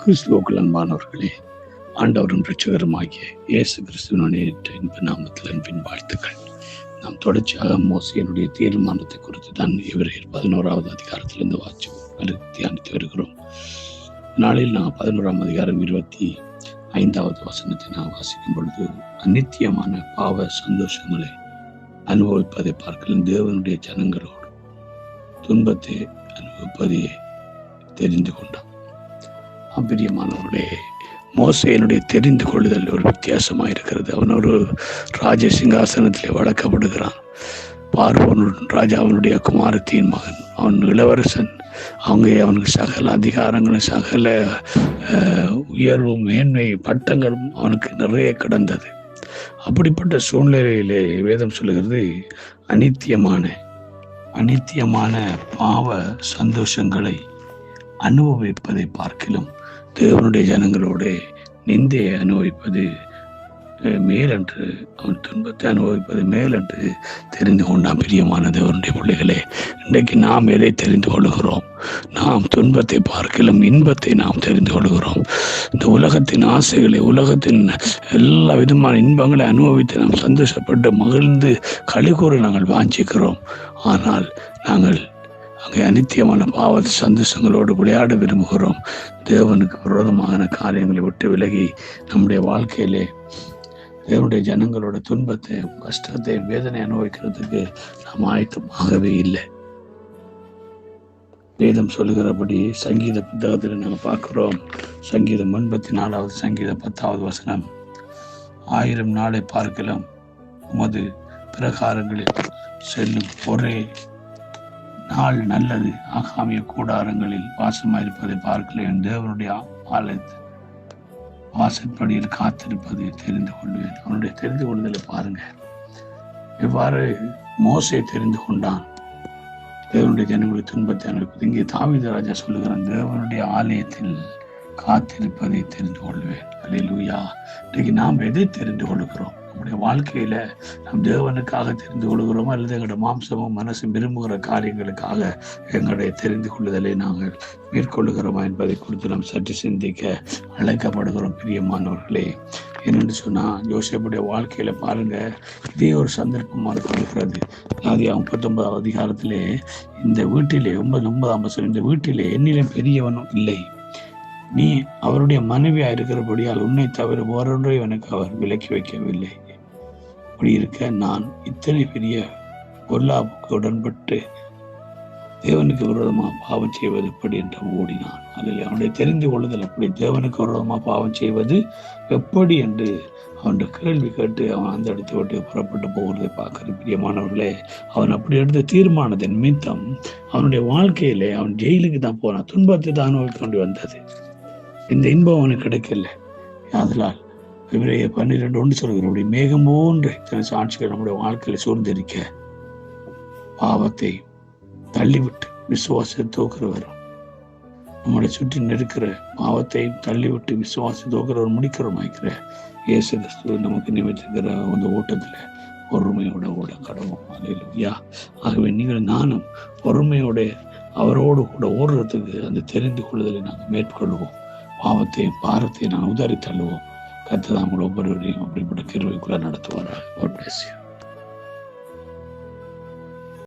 கிறிஸ்துவுக்குள் அன்பானவர்களே ஆண்டவரும் ரட்சகருமாகிய இயேசு கிறிஸ்துவனுடைய நாமத்தில் அன்பின் வாழ்த்துக்கள். நாம் தொடர்ச்சியாக மோசியனுடைய தீர்மானத்தை குறித்து தான் இவரையில் பதினோராவது அதிகாரத்திலிருந்து வாட்சி தியானித்து வருகிறோம். நாளில் நான் பதினோராம் அதிகாரம் இருபத்தி ஐந்தாவது வசனத்தை நான் வாசிக்கும் பொழுது அநித்தியமான பாவ சந்தோஷங்களை அனுபவிப்பதை பார்க்கலாம். தேவனுடைய ஜனங்களோடு துன்பத்தை அனுபவிப்பதையே தெரிந்து கொண்டான் அப்பிரியமானவர்களே மோசையனுடைய தெரிந்து கொள்ளுதல் ஒரு வித்தியாசமாக இருக்கிறது அவன் ஒரு ராஜ சிங்காசனத்திலே வளர்க்கப்படுகிறான் பார்வனுடன் ராஜா அவனுடைய குமாரத்தின் மகன். அவன் இளவரசன். அவங்க அவனுக்கு சகல அதிகாரங்களும் சகல உயர்வும் மேன்மை பட்டங்களும் அவனுக்கு நிறைய கிடந்தது. அப்படிப்பட்ட சூழ்நிலையிலே வேதம் சொல்லுகிறது அனித்தியமான அனித்தியமான பாவ சந்தோஷங்களை அனுபவிப்பதை பார்க்கிலும் தேவனுடைய ஜனங்களோட நிந்தையை அனுபவிப்பது மேலன்று அவன் துன்பத்தை அனுபவிப்பது மேலென்று தெரிந்து கொண்டான் பிரியமான தேவனுடைய பிள்ளைகளே. இன்றைக்கு நாம் எதை தெரிந்து கொள்கிறோம் நாம் துன்பத்தை பார்க்கலும் இன்பத்தை நாம் தெரிந்து கொள்கிறோம் இந்த உலகத்தின் ஆசைகளை உலகத்தின் எல்லா விதமான இன்பங்களை அனுபவித்து நாம் சந்தோஷப்பட்டு மகிழ்ந்து கழிகூற நாங்கள் வாஞ்சிக்கிறோம். ஆனால் நாங்கள் அங்கே அனித்தியமான பாவ சந்தோஷங்களோடு விளையாட விரும்புகிறோம். தேவனுக்கு விரோதமான காரியங்களை விட்டு விலகி நம்முடைய வாழ்க்கையிலே தேவனுடைய ஜனங்களோட துன்பத்தை கஷ்டத்தை வேதனை அனுபவிக்கிறதுக்கு நாம் ஆயத்தமாகவே இல்லை. வேதம் சொல்லுகிறபடி சங்கீத புத்தகத்தில் நாங்கள் பார்க்குறோம். சங்கீதம் எண்பத்தி நாலாவது சங்கீத பத்தாவது வசனம். ஆயிரம் நாளை பார்க்கலாம். உமது பிரகாரங்களில் செல்லும் ஒரே நாள் நல்லது. ஆகாமிய கூடாரங்களில் வாசமாயிருப்பதை பார்க்கல தேவனுடைய ஆலயத்தை வாசற்படியில் காத்திருப்பதை தெரிந்து கொள்வேன். அவனுடைய தெரிந்து கொள்வதில் பாருங்க. எவ்வாறு மோசை தெரிந்து கொண்டான்? தேவனுடைய ஜனங்களுடைய துன்பத்தை அனுப்பது இங்கே தாவித ராஜா சொல்லுகிறான் தேவனுடைய ஆலயத்தில் காத்திருப்பதை தெரிந்து கொள்வேன். அலையிலுயா இன்றைக்கு நாம் எதை தெரிந்து கொள்கிறோம்? நம்முடைய வாழ்க்கையில நம் தேவனுக்காக தெரிந்து கொள்கிறோமோ அல்லது எங்களுடைய மாம்சமும் மனசும் விரும்புகிற காரியங்களுக்காக எங்களுடைய தெரிந்து கொள்ளுதலை நாங்கள் மேற்கொள்ளுகிறோமா என்பதை குறித்து நாம் சற்று சிந்திக்க அழைக்கப்படுகிறோம் பிரியமானவர்களே. என்னென்னு சொன்னா ஜோசப்புடைய வாழ்க்கையில பாருங்க இதே ஒரு சந்தர்ப்பமாக இருக்கிறது. அதாவது முப்பத்தொன்பதாவது அதிகாரத்திலே இந்த வீட்டிலே ஒன்பது ஒன்பதாம் வருஷம் இந்த வீட்டிலே என்னிலும் பெரியவனும் இல்லை. நீ அவருடைய மனைவியா இருக்கிறபடியால் உன்னை தவிர ஓரொன்றை எனக்கு அவர் விலக்கி வைக்கவில்லை. அப்படி இருக்க நான் இத்தனை பெரிய பொல்லாப்புக்கு உடன்பட்டு தேவனுக்கு விரோதமாக பாவம் செய்வது எப்படி என்று ஓடினான். அதில் அவனுடைய தெரிந்து கொள்ளுதல் அப்படி தேவனுக்கு விரோதமாக பாவம் செய்வது எப்படி என்று அவனுடைய கேள்வி கேட்டு அவன் அந்த இடத்தை விட்டு புறப்பட்டு போகிறதை பார்க்குற பிரியமானவர்களே அவன் அப்படி எடுத்த தீர்மானத்தின் நிமித்தம் அவனுடைய வாழ்க்கையிலே அவன் ஜெயிலுக்கு தான் போனான். துன்பத்தை தான் அனுபவிக்க கொண்டு வந்தது. இந்த இன்பம் அவனுக்கு கிடைக்கல. அதனால் இவரைய பன்னிரெண்டு ஒன்று சொல்கிறபடி மேகம் போன்று இத்தனை சாட்சிகள் நம்முடைய வாழ்க்கையில் சூழ்ந்திருக்க பாவத்தை தள்ளிவிட்டு விசுவாசத்தை தோக்குறவர் நம்மளை சுற்றி நெருக்கிற பாவத்தை தள்ளிவிட்டு விசுவாசத்தை தோக்குறவர் முடிக்கிறவமாய்க்கிற இயேசு கிறிஸ்துவ நமக்கு நிமித்திருக்கிற அந்த ஓட்டத்தில் பொறுமையோட ஓட கடவும். அலையிலுயா ஆகவே நீங்கள் நானும் பொறுமையோட அவரோடு கூட ஓடுறதுக்கு அந்த தெரிந்து கொள்ளுதலை நாங்கள் மேற்கொள்வோம். பாவத்தையும் பாரத்தையும் நான் உதாரி தள்ளுவோம் கத்துதான் உங்களை ஒவ்வொருவரையும் அப்படிப்பட்ட கிருவைக்குள்ள நடத்துவாரா